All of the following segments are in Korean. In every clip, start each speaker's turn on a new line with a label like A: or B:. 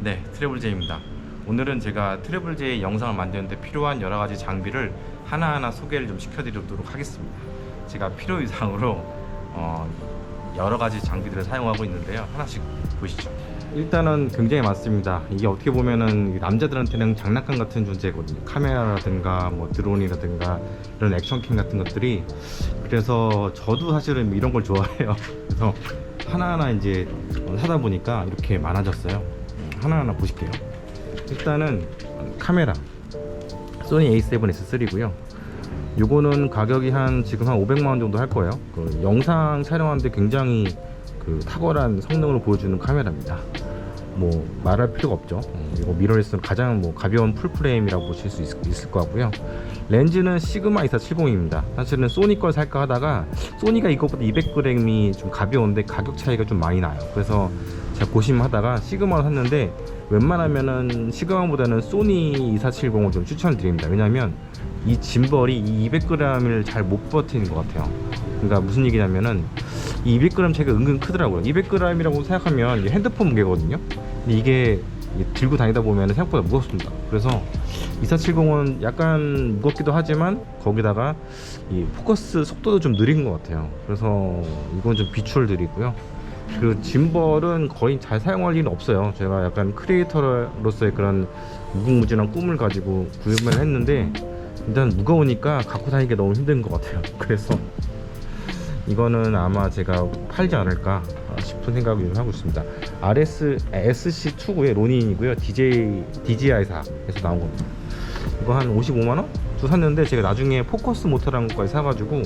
A: 네, 트래블제입니다. 오늘은 제가 트래블제 영상을 만드는데 필요한 여러 가지 장비를 하나하나 소개를 좀 시켜드리도록 하겠습니다. 제가 필요 이상으로 어, 여러 가지 장비들을 사용하고 있는데요. 하나씩 보시죠. 일단은 굉장히 많습니다. 이게 어떻게 보면은 남자들한테는 장난감 같은 존재거든요. 카메라라든가 뭐 드론이라든가 이런 액션캠 같은 것들이 그래서 저도 사실은 이런 걸 좋아해요. 그래서 하나하나 이제 사다 보니까 이렇게 많아졌어요. 음, 하나하나 보실게요. 일단은 카메라 소니 A7S3고요. 요거는 가격이 한 지금 한 500만 원 정도 할 거예요. 그 영상 촬영하는데 굉장히 그 탁월한 성능을 보여주는 카메라입니다. 뭐 말할 필요가 없죠. 어, 그리고 미러리스는 가장 뭐 가벼운 풀프레임이라고 보실 수 있, 있을 것 같고요. 렌즈는 시그마 2470입니다. 사실은 소니 걸 살까 하다가 소니가 이것보다 200g이 좀 가벼운데 가격 차이가 좀 많이 나요. 그래서 제가 고심하다가 시그마를 샀는데 웬만하면은 시그마보다는 소니 2470을 좀 추천드립니다. 왜냐면 이 짐벌이 이 200g을 잘 못 버티는 것 같아요. 그러니까 무슨 얘기냐면은 이 200g 차이가 은근 크더라고요. 200g이라고 생각하면 핸드폰 무게거든요. 근데 이게 들고 다니다 보면 생각보다 무겁습니다. 그래서 2470은 약간 무겁기도 하지만 거기다가 이 포커스 속도도 좀 느린 것 같아요. 그래서 이건 좀 비추를 드리고요. 그 짐벌은 거의 잘 사용할 일은 없어요. 제가 약간 크리에이터로서의 그런 무궁무진한 꿈을 가지고 구입을 했는데 일단 무거우니까 갖고 다니기 너무 힘든 것 같아요. 그래서 이거는 아마 제가 팔지 않을까 싶은 생각을 좀 하고 있습니다. RS SC2고요 로닌이고요. DJ DJI사에서 나온 겁니다. 이거 한 55만 원? 저 샀는데 제가 나중에 포커스 모터라는 것까지 사가지고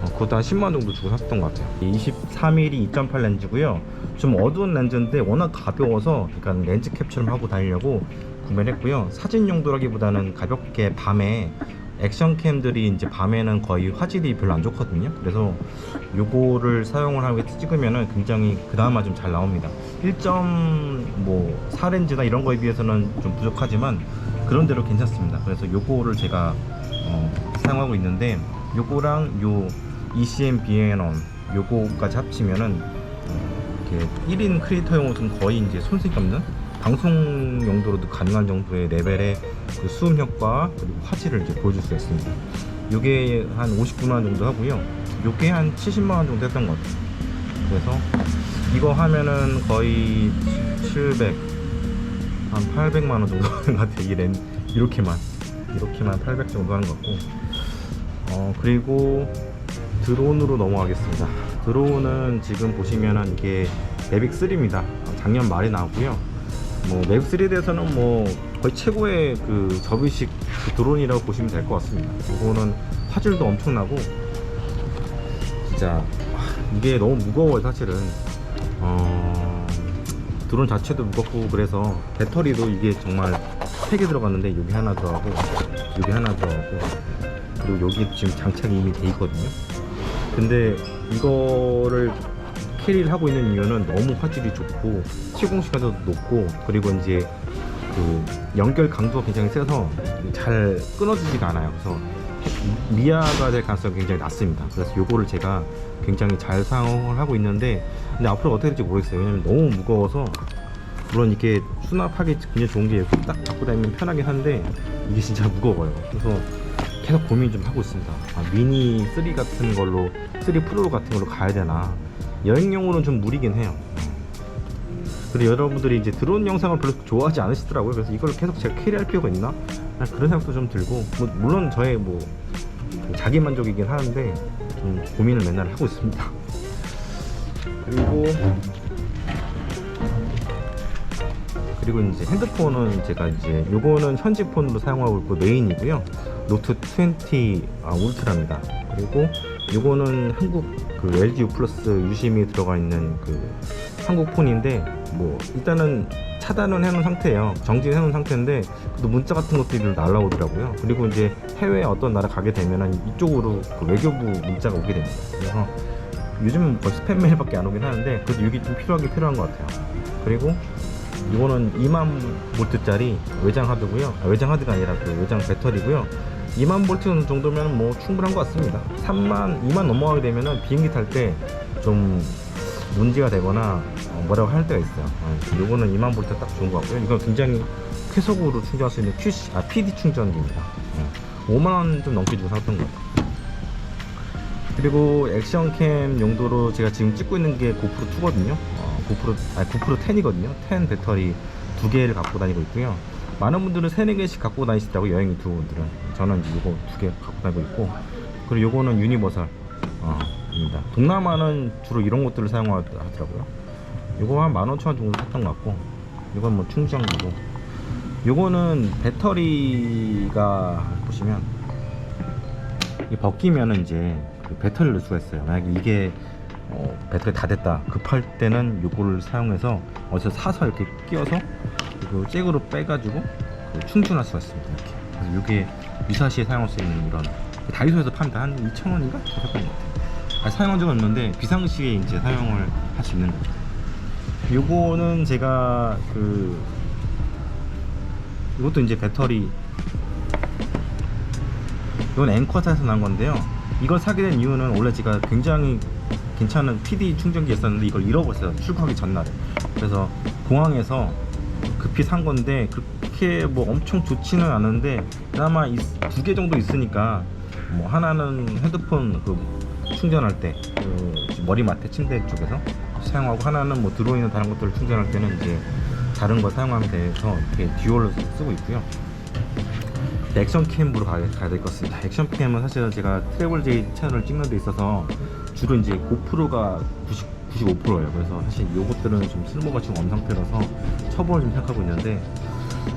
A: 어, 그것도 한 10만 원 정도 주고 샀던 것 같아요. 23mm 2.8 렌즈고요. 좀 어두운 렌즈인데 워낙 가벼워서 약간 렌즈 캡처를 하고 다니려고 구매를 했고요. 사진 용도라기보다는 가볍게 밤에 액션캠들이 이제 밤에는 거의 화질이 별로 안 좋거든요. 그래서 요거를 사용을 하고 찍으면은 굉장히 그나마 좀 잘 나옵니다. 1.4 렌즈나 이런 거에 비해서는 좀 부족하지만 그런대로 괜찮습니다. 그래서 요거를 제가 어, 사용하고 있는데 요거랑 요 ECM BN1 요거까지 합치면은 어, 이렇게 1인 크리에이터용으로는 거의 이제 손색이 없는 방송 용도로도 가능한 정도의 레벨의 그 수음 효과 그리고 화질을 이제 보여줄 수가 있습니다. 요게 한 59만 원 정도 하고요. 요게 한 70만 원 정도 했던 것 같아요. 그래서 이거 하면은 거의 700, 한 800만 원 정도 하는 것 같아요. 이 렌, 이렇게만. 이렇게만 800 정도 하는 것 같고. 어, 그리고 드론으로 넘어가겠습니다. 드론은 지금 보시면은 이게 매빅 3입니다. 작년 말에 나왔고요. 뭐 매빅 3에 대해서는 뭐 거의 최고의 그 접이식 그 드론이라고 보시면 될 것 같습니다. 이거는 화질도 엄청나고 진짜 아, 이게 너무 무거워요 사실은. 어, 드론 자체도 무겁고 그래서 배터리도 이게 정말 3개 들어갔는데 여기 하나 들어가고 여기 하나 들어가고 그리고 여기 지금 장착이 이미 돼 있거든요. 근데 이거를 캐리를 하고 있는 이유는 너무 화질이 좋고 시공 시간도 높고 그리고 이제 그 연결 강도가 굉장히 세서 잘 끊어지지가 않아요. 그래서 미아가 될 가능성이 굉장히 낮습니다. 그래서 요거를 제가 굉장히 잘 사용을 하고 있는데 근데 앞으로 어떻게 될지 모르겠어요. 왜냐면 너무 무거워서 물론 이렇게 수납하기 굉장히 좋은 게 딱 갖고 다니면 편하긴 한데 이게 진짜 무거워요. 그래서 계속 고민 좀 하고 있습니다. 아, 미니 3 같은 걸로 3 프로 같은 걸로 가야 되나 여행용으로는 좀 무리긴 해요. 그리고 여러분들이 이제 드론 영상을 별로 좋아하지 않으시더라고요. 그래서 이걸 계속 제가 캐리할 필요가 있나? 그런 생각도 좀 들고 뭐, 물론 저의 뭐 자기 만족이긴 하는데 좀 고민을 맨날 하고 있습니다. 그리고 그리고 이제 핸드폰은 제가 이제 요거는 현지 폰으로 사용하고 있고 메인이고요. 노트 20 아, 울트라입니다. 그리고 요거는 한국 그 LG U 플러스 유심이 들어가 있는 그 한국 폰인데 뭐 일단은 차단은 해놓은 상태예요. 정지해 놓은 상태인데 또 문자 같은 것들이 날라오더라고요. 그리고 이제 해외 어떤 나라 가게 되면은 이쪽으로 그 외교부 문자가 오게 됩니다. 그래서 요즘은 거의 스팸 메일밖에 안 오긴 하는데 그래도 이게 좀 필요하게 필요한 것 같아요. 그리고 이거는 2만 볼트짜리 외장 하드고요. 아, 외장 하드가 아니라 그 외장 배터리고요. 2만 볼트 정도면 뭐 충분한 것 같습니다. 3만, 2만 넘어가게 되면은 비행기 탈 때 좀 문제가 되거나 어, 뭐라고 할 때가 있어요. 어, 요거는 2만 볼트 딱 좋은 것 같고요. 이건 굉장히 쾌속으로 충전할 수 있는 QC, 아, PD 충전기입니다. 어, 5만 원 좀 넘게 주고 샀던 것 같아요. 그리고 액션캠 용도로 제가 지금 찍고 있는 게 고프로 2거든요. 어, 고프로 아니 고프로 10이거든요. 10 배터리 두 개를 갖고 다니고 있고요. 많은 분들은 3, 4개씩 갖고 다니시더라고요. 여행 유튜브 분들은. 저는 이거 두 개 갖고 다니고 있고 그리고 요거는 유니버설 어, 입니다. 동남아는 주로 이런 것들을 사용하더라고요. 요거 한 15,000원 정도 샀던 것 같고 이건 뭐 충전기고 요거는 배터리가 보시면 이 벗기면은 이제 그 배터리를 넣을 수가 있어요. 만약에 이게 어, 배터리 다 됐다 급할 때는 요거를 사용해서 어디서 사서 이렇게 끼워서 그 잭으로 빼가지고 그 충전할 수가 있습니다. 이렇게. 그래서 요게 유사시에 사용할 수 있는 이런 다이소에서 팝니다. 한 2,000원인가? 샀던 것 같아요. 아, 사용한 적은 없는데 비상시에 이제 사용을 할 수 있는. 요거는 제가 그 이것도 이제 배터리 이건 앵커사에서 난 건데요. 이걸 사게 된 이유는 원래 제가 굉장히 괜찮은 PD 충전기였었는데 이걸 잃어버렸어요. 출국하기 전날에. 그래서 공항에서 급히 산 건데 그렇게 뭐 엄청 좋지는 않은데 그나마 두 개 정도 있으니까 뭐 하나는 헤드폰 그 충전할 때 그 머리맡에 침대 쪽에서 사용하고 하나는 뭐 들어있는 다른 것들을 충전할 때는 이제 다른 거 사용하면 돼서 이렇게 듀얼로 쓰고 있고요. 액션캠으로 가야, 될 것 같습니다. 액션캠은 사실은 제가 트래블 제이 채널을 찍는 데 있어서 주로 이제 고프로가 90, 95%예요. 그래서 사실 이것들은 좀 쓸모가 지금 없는 상태라서 처분을 좀 생각하고 있는데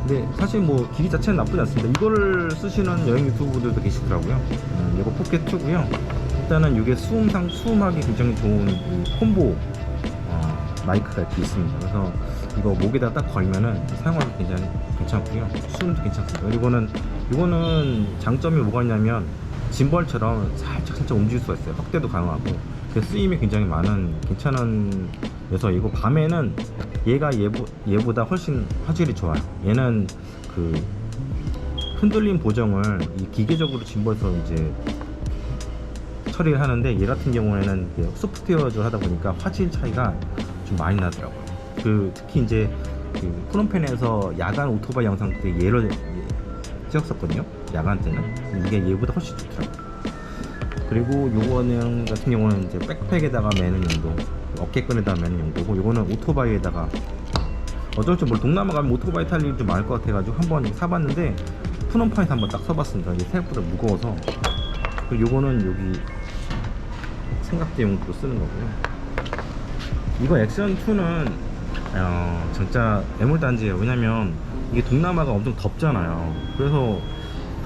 A: 근데 사실 뭐 길이 자체는 나쁘지 않습니다. 이거를 쓰시는 여행 유튜브들도 계시더라고요. 음, 이거 포켓 2고요. 일단은 이게 수음상 수음하기 굉장히 좋은 이 콤보 어, 마이크가 이렇게 있습니다. 그래서 이거 목에다 딱 걸면은 사용하기 굉장히 괜찮고요. 수음도 괜찮습니다. 그리고는 이거는 장점이 뭐가 있냐면 짐벌처럼 살짝 살짝 움직일 수가 있어요. 확대도 가능하고 그 쓰임이 굉장히 많은 괜찮은 이거 밤에는 얘가 얘보, 얘보다 훨씬 화질이 좋아요. 얘는 그 흔들림 보정을 이 기계적으로 짐벌에서 이제 처리를 하는데 얘 같은 경우에는 소프트웨어를 하다 보니까 화질 차이가 좀 많이 나더라고요. 그 특히 이제 그 프롬펜에서 야간 오토바이 영상 때 얘를 찍었었거든요. 야간 때는 이게 얘보다 훨씬 좋더라고요. 그리고 요거는 같은 경우는 이제 백팩에다가 매는 용도, 어깨끈에다가 매는 용도고 요거는 오토바이에다가 어쩔 줄 모르 동남아 가면 오토바이 탈 일이 좀 많을 것 같아가지고 한번 사봤는데 푸놈파에서 한번 딱 써봤습니다. 이게 생각보다 무거워서 그리고 요거는 여기 삼각대 용도로 쓰는 거고요. 이거 액션 2는 어, 진짜 애물단지예요. 왜냐면 이게 동남아가 엄청 덥잖아요. 그래서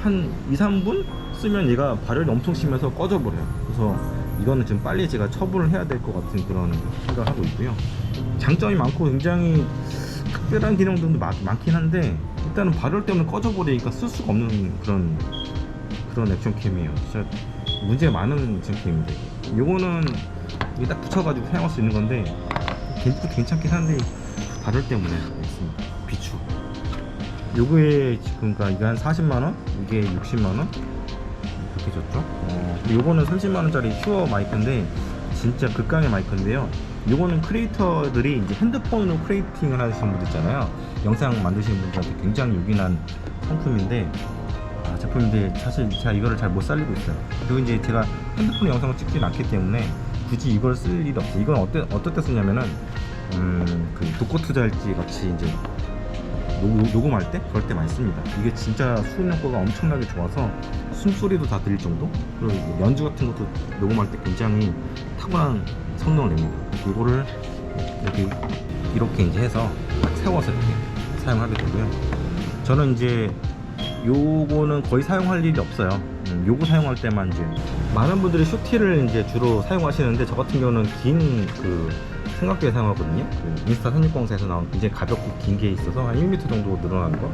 A: 한 2, 3분 쓰면 얘가 발열이 엄청 심해서 꺼져버려요. 그래서 이거는 지금 빨리 제가 처분을 해야 될 것 같은 그런 생각을 하고 있고요. 장점이 많고 굉장히 특별한 기능들도 많, 많긴 한데 일단은 발열 때문에 꺼져버리니까 쓸 수가 없는 그런 그런 액션캠이에요. 진짜 문제가 많은 액션캠인데 요거는 이게 딱 붙여가지고 사용할 수 있는 건데 괜찮, 괜찮긴 한데 발열 때문에. 비추. 요거에 지금 그러니까 이게 한 40만원? 이게 60만원? 그렇게 줬죠. 어, 요거는 30만원짜리 슈어 마이크인데 진짜 극강의 마이크인데요. 요거는 크리에이터들이 이제 핸드폰으로 크리에이팅을 하시는 분들 있잖아요. 영상 만드시는 분들한테 굉장히 유긴한 상품인데 아, 제품인데 사실 제가 이거를 잘 못 살리고 있어요. 그리고 이제 제가 핸드폰 영상을 찍진 않기 때문에 굳이 이걸 쓸 일이 없어요. 이건 때 쓰냐면은 음, 그 독고 투자할지 같이 이제 녹, 녹음 할 때 그럴 때 많이 씁니다. 이게 진짜 수음 효과가 엄청나게 좋아서 숨소리도 다 들릴 정도? 그리고 연주 같은 것도 녹음할 때 굉장히 탁월한 성능을 냅니다. 이거를 이렇게 이렇게 이제 해서 딱 세워서 이렇게 사용하게 되고요. 저는 이제 요거는 거의 사용할 일이 없어요. 음, 요거 사용할 때만 이제 많은 분들이 슈티를 이제 주로 사용하시는데 저 같은 경우는 긴그 삼각대 사용하거든요. 그 인스타 360에서 나온 굉장히 가볍고 긴 게 있어서 한 1m 정도 늘어나는 거.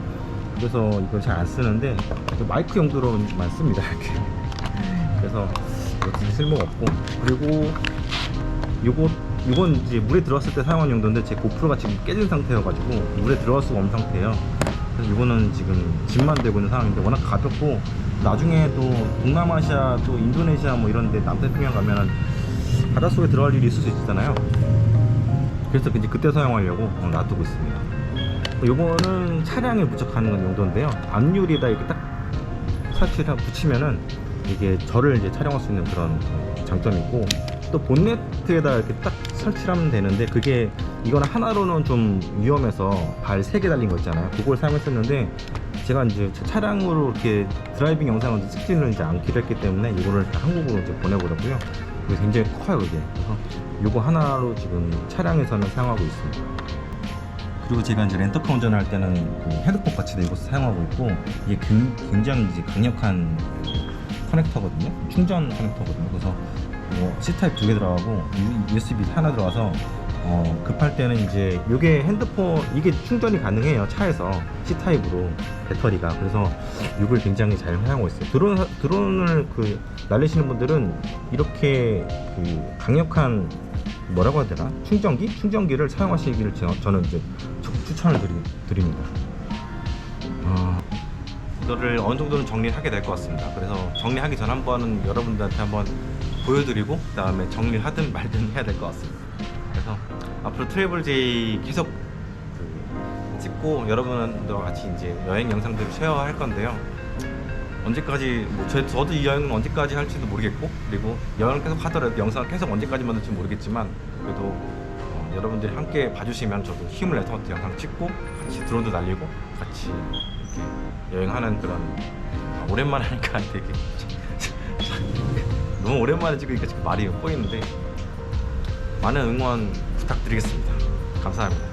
A: 그래서 이걸 잘 안 쓰는데 그 마이크 용도로만 씁니다. 이렇게. 그래서 어떻게 쓸모가 없고 그리고 요거 이건 이제 물에 들어왔을 때 사용한 용도인데 제 고프로가 지금 깨진 상태여가지고 물에 들어갈 수가 없는 상태예요. 그래서 이거는 지금 짐만 되고 있는 상황인데 워낙 가볍고 나중에 또 동남아시아 또 인도네시아 뭐 이런 데 남태평양 가면은 바닷속에 들어갈 일이 있을 수 있잖아요. 그래서 이제 그때 사용하려고 어, 놔두고 있습니다. 요거는 차량에 부착하는 용도인데요. 앞유리에다 이렇게 딱 하고 붙이면은 이게 저를 이제 촬영할 수 있는 그런 장점이 있고 또 본네트에다 이렇게 딱 설치를 하면 되는데 그게 이거는 하나로는 좀 위험해서 발세개 달린 거 있잖아요. 그걸 사용했었는데 제가 이제 제 차량으로 이렇게 드라이빙 영상을 찍지는 이제 않기로 했기 때문에 이거를 한국으로 이제 보내보려고요. 굉장히 커요. 그래서 이거 하나로 지금 차량에서는 사용하고 있습니다. 그리고 제가 이제 렌터카 운전할 때는 그 헤드폰 같이 이것을 사용하고 있고 이게 굉- 굉장히 이제 강력한 커넥터거든요. 충전 커넥터거든요. 그래서 뭐 C 타입 두 개 들어가고 USB 하나 들어가서 어, 급할 때는 이제 이게 핸드폰 이게 충전이 가능해요 차에서 C 타입으로 배터리가 그래서 이걸 굉장히 잘 사용하고 있어요. 드론 사- 드론을 그 날리시는 분들은 이렇게 그 강력한 뭐라고 해야 되나 충전기 충전기를 사용하시기를 저- 저는 이제 추- 추천을 드리, 드립니다. 어, 이거를 어느 정도는 정리를 하게 될 것 같습니다. 그래서 정리하기 전 한번은 여러분들한테 한번 보여드리고 그 다음에 정리를 하든 말든 해야 될 것 같습니다. 그래서 앞으로 트래블 제이 계속 그 찍고 여러분들과 같이 이제 여행 영상들을 쉐어할 건데요. 언제까지 뭐 저, 저도 이 여행은 언제까지 할지도 모르겠고 그리고 여행을 계속 하더라도 영상을 계속 언제까지 만들지 모르겠지만 그래도 어, 여러분들이 함께 봐주시면 저도 힘을 내서 영상 찍고 같이 드론도 날리고 같이 이렇게 여행하는 그런 아, 오랜만에 하니까 되게 너무 오랜만에 찍으니까 지금 말이 꼬이는데 많은 응원 부탁드리겠습니다. 감사합니다.